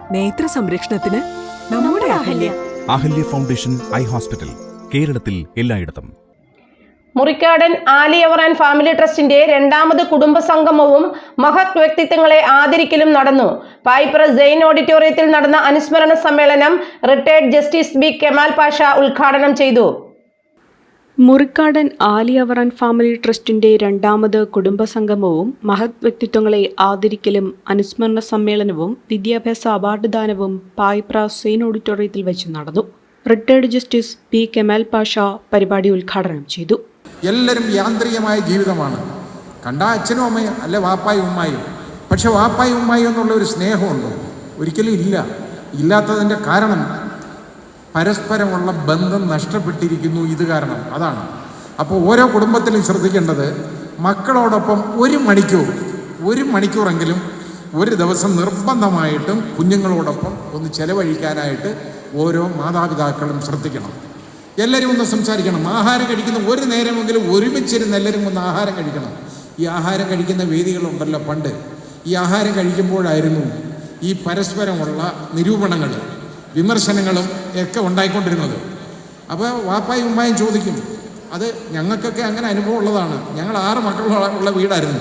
നേത്ര സംരക്ഷണത്തിന് നമ്മുടെ Ahalya. Ahalya. Foundation Eye Hospital കേരളത്തിൽ എല്ലായിടത്തും. മുറിക്കാടൻ ആലിയവർ ആൻഡ് ഫാമിലി ട്രസ്റ്റിന്റെ രണ്ടാമത് കുടുംബ സംഗമവും മഹത് വ്യക്തിത്വങ്ങളെ ആദരിക്കലും നടന്നു. പായ്പ്ര ജെയിൻ ഓഡിറ്റോറിയത്തിൽ നടന്ന അനുസ്മരണ സമ്മേളനം retired Justice B. Kemal Pasha ഉദ്ഘാടനം ചെയ്തു. മുറിക്കാടൻ ആലിയവറൻ ഫാമിലി ട്രസ്റ്റിന്റെ രണ്ടാമത് കുടുംബസംഗമവും മഹത് വ്യക്തിത്വങ്ങളെ ആദരിക്കലും അനുസ്മരണ സമ്മേളനവും വിദ്യാഭ്യാസ അവാർഡ് ദാനവും പായ്പ്ര സെയിൻ ഓഡിറ്റോറിയത്തിൽ വെച്ച് നടന്നു. Retired Justice P Kemal Pasha പരിപാടി ഉദ്ഘാടനം ചെയ്തു. എല്ലാവരും യാന്ത്രികമായ ജീവിതമാണ്. കണ്ട അച്ഛനും അമ്മയും അല്ലെ വാപ്പായും ഉമ്മായും. പക്ഷെ വാപ്പായും ഉമ്മായും എന്നുള്ള ഒരു സ്നേഹമുണ്ടോ? ഒരിക്കലും ഇല്ല. ഇല്ലാത്തതിന്റെ കാരണം പരസ്പരമുള്ള ബന്ധം നഷ്ടപ്പെട്ടിരിക്കുന്നു ഇത് കാരണം. അതാണ്. അപ്പോൾ ഓരോ കുടുംബത്തിലും ശ്രദ്ധിക്കേണ്ടത് മക്കളോടൊപ്പം ഒരു മണിക്കൂർ ഒരു മണിക്കൂറെങ്കിലും ഒരു ദിവസം നിർബന്ധമായിട്ടും കുഞ്ഞുങ്ങളോടൊപ്പം ഒന്ന് ചെലവഴിക്കാനായിട്ട് ഓരോ മാതാപിതാക്കളും ശ്രദ്ധിക്കണം. എല്ലാവരും ഒന്ന് സംസാരിക്കണം. ആഹാരം കഴിക്കുന്ന ഒരു നേരമെങ്കിലും ഒരുമിച്ചിരുന്ന് എല്ലാവരും ഒന്ന് ആഹാരം കഴിക്കണം. ഈ ആഹാരം കഴിക്കുന്ന വേദികളുണ്ടല്ലോ പണ്ട്. ഈ ആഹാരം കഴിക്കുമ്പോഴായിരുന്നു ഈ പരസ്പരമുള്ള നിരൂപണങ്ങൾ വിമർശനങ്ങളും ഒക്കെ ഉണ്ടായിക്കൊണ്ടിരുന്നത്. അപ്പോൾ വാപ്പായും ഉമ്മായും ചോദിക്കും അത് ഞങ്ങൾക്കൊക്കെ അങ്ങനെ അനുഭവം ഉള്ളതാണ്. ഞങ്ങൾ ആറ് മക്കളുള്ള വീടായിരുന്നു.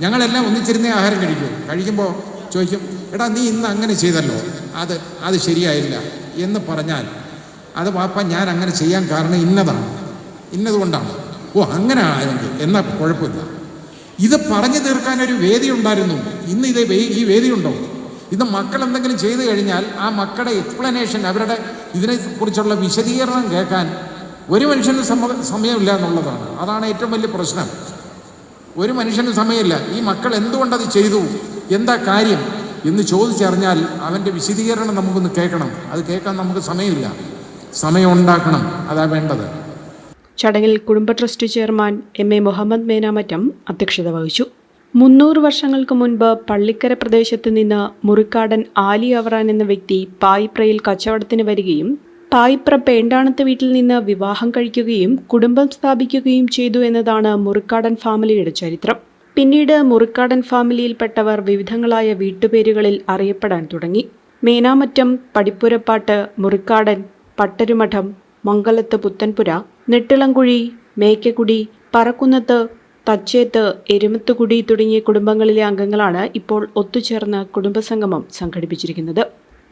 ഞങ്ങളെല്ലാം ഒന്നിച്ചിരുന്നേ ആഹാരം കഴിക്കും. കഴിക്കുമ്പോൾ ചോദിക്കും എടാ നീ ഇന്ന് അങ്ങനെ ചെയ്തല്ലോ. അത് അത് ശരിയായില്ല. എന്ന് പറഞ്ഞാൽ അത് വാപ്പ ഞാൻ അങ്ങനെ ചെയ്യാൻ കാരണം ഇന്നതാണ്. ഇന്നതുകൊണ്ടാണ്. ഓ അങ്ങനെ ആയെങ്കിൽ എന്നാൽ കുഴപ്പമില്ല. ഇത് പറഞ്ഞു തീർക്കാൻ ഒരു വേദി ഉണ്ടായിരുന്നു. ഇന്ന് ഇത് ഈ വേദിയുണ്ടോ? ഇത് മക്കൾ എന്തെങ്കിലും ചെയ്തു കഴിഞ്ഞാൽ ആ മക്കളുടെ എക്സ്പ്ലനേഷൻ അവരുടെ ഇതിനെക്കുറിച്ചുള്ള വിശദീകരണം കേൾക്കാൻ ഒരു മനുഷ്യന് സമ സമയമില്ല എന്നുള്ളതാണ്. അതാണ് ഏറ്റവും വലിയ പ്രശ്നം. ഒരു മനുഷ്യന് സമയമില്ല. ഈ മക്കൾ എന്തുകൊണ്ടത് ചെയ്തു? എന്താ കാര്യം? എന്ന് ചോദിച്ചറിഞ്ഞാൽ അവന്റെ വിശദീകരണം നമുക്കൊന്ന് കേൾക്കണം. അത് കേൾക്കാൻ നമുക്ക് സമയമില്ല. സമയം ഉണ്ടാക്കണം. അതാ വേണ്ടത്. ചടങ്ങിൽ കുടുംബ trust chairman M A Muhammad Menamattam അധ്യക്ഷത വഹിച്ചു. മുന്നൂറ് വർഷങ്ങൾക്ക് മുൻപ് പള്ളിക്കര പ്രദേശത്ത് നിന്ന് മുറിക്കാടൻ ആലി അവറാൻ എന്ന വ്യക്തി പായിപ്രയിൽ കച്ചവടത്തിന് വരികയും പായിപ്ര പേണ്ടാണത്ത് വീട്ടിൽ നിന്ന് വിവാഹം കഴിക്കുകയും കുടുംബം സ്ഥാപിക്കുകയും ചെയ്തു എന്നതാണ് മുറിക്കാടൻ ഫാമിലിയുടെ ചരിത്രം. പിന്നീട് മുറിക്കാടൻ ഫാമിലിയിൽപ്പെട്ടവർ വിവിധങ്ങളായ വീട്ടുപേരുകളിൽ അറിയപ്പെടാൻ തുടങ്ങി. മേനാമറ്റം പടിപ്പുരപ്പാട്ട് മുറിക്കാടൻ പട്ടരുമഠം മംഗലത്ത് പുത്തൻപുര നെട്ടിളംകുഴി മേക്കക്കുടി പറക്കുന്നത്ത് തച്ചേത്ത് എരുമത്തുകുടി തുടങ്ങിയ കുടുംബങ്ങളിലെ അംഗങ്ങളാണ് ഇപ്പോൾ ഒത്തുചേർന്ന് കുടുംബസംഗമം സംഘടിപ്പിച്ചിരിക്കുന്നത്.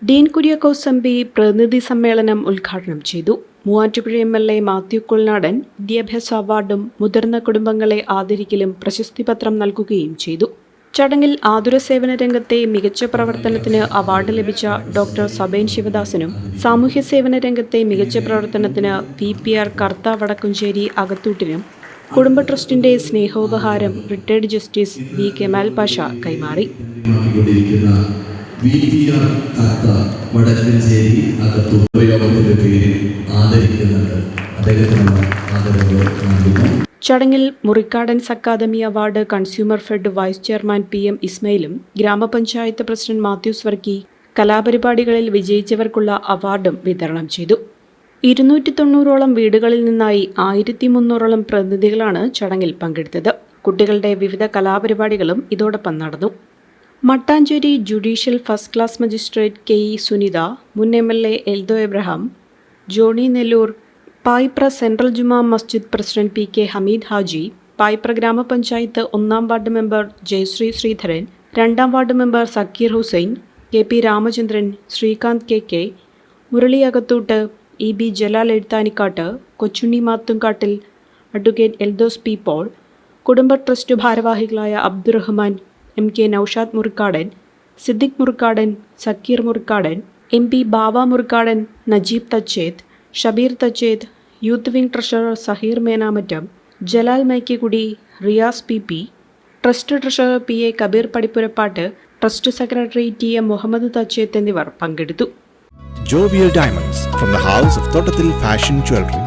ഡീൻ കുര്യാക്കോസ് എം പി പ്രതിനിധി സമ്മേളനം ഉദ്ഘാടനം ചെയ്തു. Muvattupuzha M L A Mathew Kuzhalnadan വിദ്യാഭ്യാസ അവാർഡും മുതിർന്ന കുടുംബങ്ങളെ ആദരിക്കലും പ്രശസ്തിപത്രം നൽകുകയും ചെയ്തു. ചടങ്ങിൽ ആതുര സേവന രംഗത്തെ മികച്ച പ്രവർത്തനത്തിന് അവാർഡ് ലഭിച്ച ഡോക്ടർ സബേൻ ശിവദാസനും സാമൂഹ്യ സേവന രംഗത്തെ മികച്ച പ്രവർത്തനത്തിന് P P. R. Kartha Vadakkumchery അകത്തൂട്ടിനും കുടുംബ ട്രസ്റ്റിന്റെ സ്നേഹോപഹാരം retired Justice V Kemal Pasha കൈമാറി. വടക്കഞ്ചേരി പേരിൽ ആദരിക്കുന്നുണ്ട്. അദ്ദേഹത്തിനുള്ള ആദരവ് നൽകുന്നു. ചടങ്ങിൽ Murikkadans Academy award Consumer Fed vice chairman P M ഇസ്മയിലും ഗ്രാമപഞ്ചായത്ത് പ്രസിഡന്റ് മാത്യൂസ് വർക്കി കലാപരിപാടികളിൽ വിജയിച്ചവർക്കുള്ള അവാർഡും വിതരണം ചെയ്തു. ഇരുന്നൂറ്റി തൊണ്ണൂറോളം വീടുകളിൽ നിന്നായി ആയിരത്തി മുന്നൂറോളം പ്രതിനിധികളാണ് ചടങ്ങിൽ പങ്കെടുത്തത്. കുട്ടികളുടെ വിവിധ കലാപരിപാടികളും ഇതോടൊപ്പം നടന്നു. Mattancherry Judicial First Class Magistrate K E Sunitha മുൻ M L A Eldho Abraham Johnny Nellore Payipra Central Juma Masjid president P K Hameed Haji Payipra grama panchayat ഒന്നാം വാർഡ് മെമ്പർ ജയശ്രീ ശ്രീധരൻ രണ്ടാം ward member Sakkeer Hussain K P Ramachandran Srikanth K K Murali Akathoot E B Jalal Ezhuthanikkattu Kochunni Mathumkattil advocate Eldhose P Paul കുടുംബ trust ഭാരവാഹികളായ Abdurahman M K Noushad Murikkadan Siddique Murikkadan Sakkeer Murikkadan M P Bava Murikkadan Najeeb Thachethu Shabeer Thachethu youth wing treasurer Saheer Menamattam Jalal Maikkikudi Riyas P P trust treasurer P A Kabeer Padippurappattu trust secretary T M Muhammad Thachethu എന്നിവർ പങ്കെടുത്തു. Jovial Diamonds from the house of Totatil Fashion Jewelry.